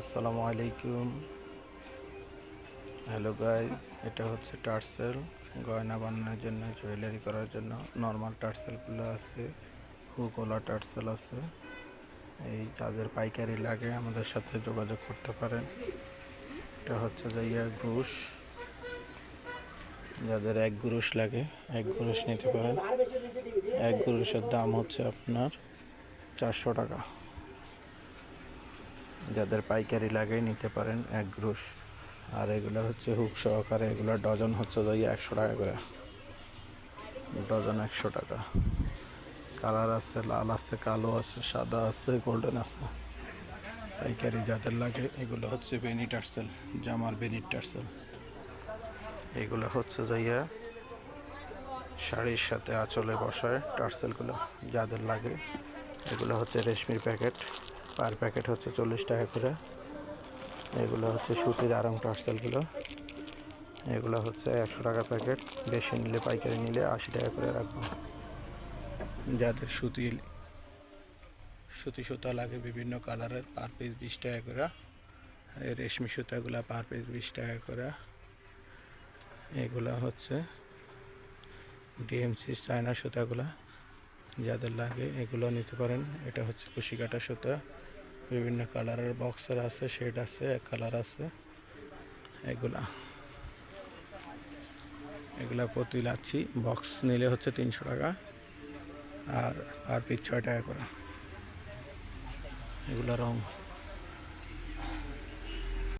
আসসালামু আলাইকুম। Hello guys এটা হচ্ছে টার্সেল গয়না বানানোর জন্য জুয়েলারি করার জন্য নর্মাল টার্সেলগুলো আছে হুকওয়ালা টার্সেল আছে। এই যাদের পাইকারি লাগে, আমাদের সাথে যোগাযোগ করতে পারেন। এটা হচ্ছে যে ইয়া গ্রুশ যাদের এক গ্রুশ লাগে, এক গ্রুশ নিতে পারেন। এক গ্রুশের দাম হচ্ছে আপনার চারশো টাকা। যাদের পাইকারি লাগে নিতে পারেন এক গ্রুশ আর এগুলো হচ্ছে হুক সহকারে, এগুলো ডজন হচ্ছে যাই একশো টাকা করে। ডজন একশো টাকা। কালার আছে, লাল আছে, কালো আছে, সাদা আছে, গোল্ডেন আছে। পাইকারি যাদের লাগে, এগুলো হচ্ছে বেনি টার্সেল জামার বেনি টার্সেল এগুলো হচ্ছে যাইয়া শাড়ির সাথে আঁচলে বসায় টার্সেলগুলো যাদের লাগে, এগুলো হচ্ছে রেশমির প্যাকেট। পার প্যাকেট হচ্ছে চল্লিশ টাকা করে। এগুলো হচ্ছে সুতির আরাম টার্সেলগুলো। এগুলো হচ্ছে একশো টাকা প্যাকেট। বেশি নিলে, পাইকারি নিলে আশি টাকা করে রাখব। যাদের সুতি সুতি সুতা লাগে বিভিন্ন কালারের, পার পিস বিশ টাকা করে। রেশমি সুতাগুলো পার পিস বিশ টাকা করে। এগুলো হচ্ছে ডিএমসি চায়না সুতাগুলো। যাদের লাগে এগুলো নিতে পারেন। এটা হচ্ছে কুশি কাটা সুতা। বিভিন্ন কালারের বক্সের আছে, শেড আছে, এক কালার আছে। এগুলা। এগুলা প্রতি লাচ্ছি। বক্স নিলে হচ্ছে তিনশো টাকা। আর আর পিক ছয় টাকা করে। এগুলো রং।